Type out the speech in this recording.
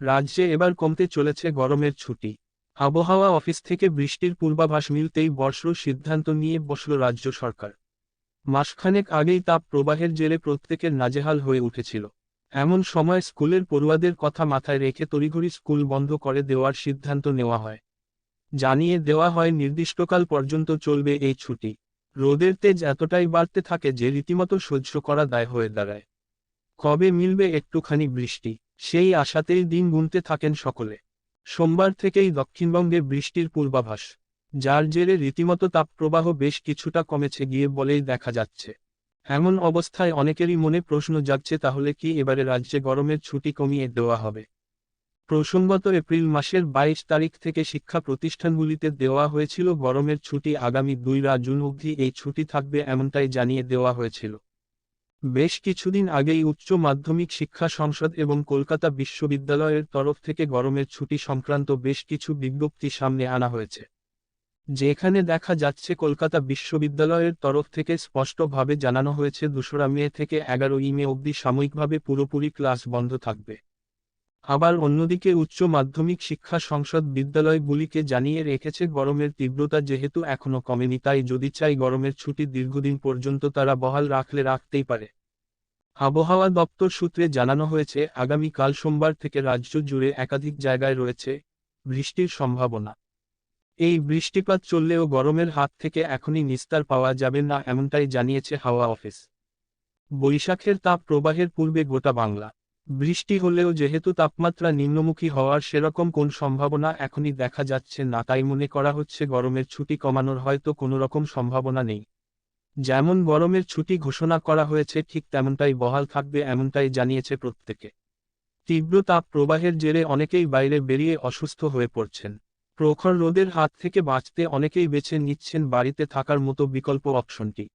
রাজ্যে এবার কমতে চলেছে গরমের ছুটি। আবহাওয়া অফিস থেকে বৃষ্টির পূর্বাভাস মিলতেই বর্ষর সিদ্ধান্ত নিয়ে বসল রাজ্য সরকার। মাসখানেক আগেই তাপ প্রবাহের জেরে প্রত্যেকের নাজেহাল হয়ে উঠেছিল। এমন সময় স্কুলের পড়ুয়াদের কথা মাথায় রেখে তড়িঘড়ি স্কুল বন্ধ করে দেওয়ার সিদ্ধান্ত নেওয়া হয়। জানিয়ে দেওয়া হয়, নির্দিষ্টকাল পর্যন্ত চলবে এই ছুটি। রোদের তেজ এতটাই বাড়তে থাকে যে রীতিমতো সহ্য করা দায় হয়ে দাঁড়ায়। কবে মিলবে একটুখানি বৃষ্টি? সেই আশাতেই দিন গুনতে থাকেন সকলে। সোমবার থেকেই দক্ষিণবঙ্গে বৃষ্টির পূর্বাভাস, যার জেরে রীতিমতো তাপপ্রবাহ বেশ কিছুটা কমেছে গিয়ে বলেই দেখা যাচ্ছে। এমন অবস্থায় অনেকেরই মনে প্রশ্ন জাগছে, তাহলে কি এবারে রাজ্যে গরমের ছুটি কমিয়ে দেওয়া হবে? প্রসঙ্গত এপ্রিল মাসের বাইশ তারিখ থেকে শিক্ষা প্রতিষ্ঠানগুলিতে দেওয়া হয়েছিল, গরমের ছুটি আগামী দুই জুন অবধি এই ছুটি থাকবে এমনটাই জানিয়ে দেওয়া হয়েছিল। বেশ কিছুদিন আগেই উচ্চ মাধ্যমিক শিক্ষা সংসদ এবং কলকাতা বিশ্ববিদ্যালয়ের তরফ থেকে গরমের ছুটি সংক্রান্ত বেশ কিছু বিজ্ঞপ্তি সামনে আনা হয়েছে। যেখানে দেখা যাচ্ছে, কলকাতা বিশ্ববিদ্যালয়ের তরফ থেকে স্পষ্টভাবে জানানো হয়েছে, দুশোরা মে থেকে এগারোই মে অবধি সাময়িকভাবে পুরোপুরি ক্লাস বন্ধ থাকবে। আবার অন্যদিকে উচ্চ মাধ্যমিক শিক্ষা সংসদ বিদ্যালয়গুলিকে জানিয়ে রেখেছে, গরমের তীব্রতা যেহেতু এখনও কমেনি, তাই যদি চাই গরমের ছুটি দীর্ঘদিন পর্যন্ত তারা বহাল রাখলে রাখতেই পারে। আবহাওয়া দপ্তর সূত্রে জানানো হয়েছে, আগামীকাল সোমবার থেকে রাজ্য জুড়ে একাধিক জায়গায় রয়েছে বৃষ্টির সম্ভাবনা। এই বৃষ্টিপাত চললেও গরমের হাত থেকে এখনই নিস্তার পাওয়া যাবে না, এমনটাই জানিয়েছে হাওয়া অফিস। বৈশাখের তাপ প্রবাহের পূর্বে গোটা বাংলা। বৃষ্টি হলেও যেহেতু তাপমাত্রা নিম্নমুখী হওয়ার সেরকম কোন সম্ভাবনা এখনই দেখা যাচ্ছে না, তাই মনে করা হচ্ছে গরমের ছুটি কমানোর হয়তো কোনো রকম সম্ভাবনা নেই। যেমন গরমের ছুটি ঘোষণা করা হয়েছে, ঠিক তেমনটাই বহাল থাকবে এমনটাই জানিয়েছে প্রত্যেকে। তীব্র তাপ প্রবাহের জেরে অনেকেই বাইরে বেরিয়ে অসুস্থ হয়ে পড়ছেন। প্রখর রোদের হাত থেকে বাঁচতে অনেকেই বেছে নিচ্ছেন বাড়িতে থাকার মতো বিকল্প অপশনটি।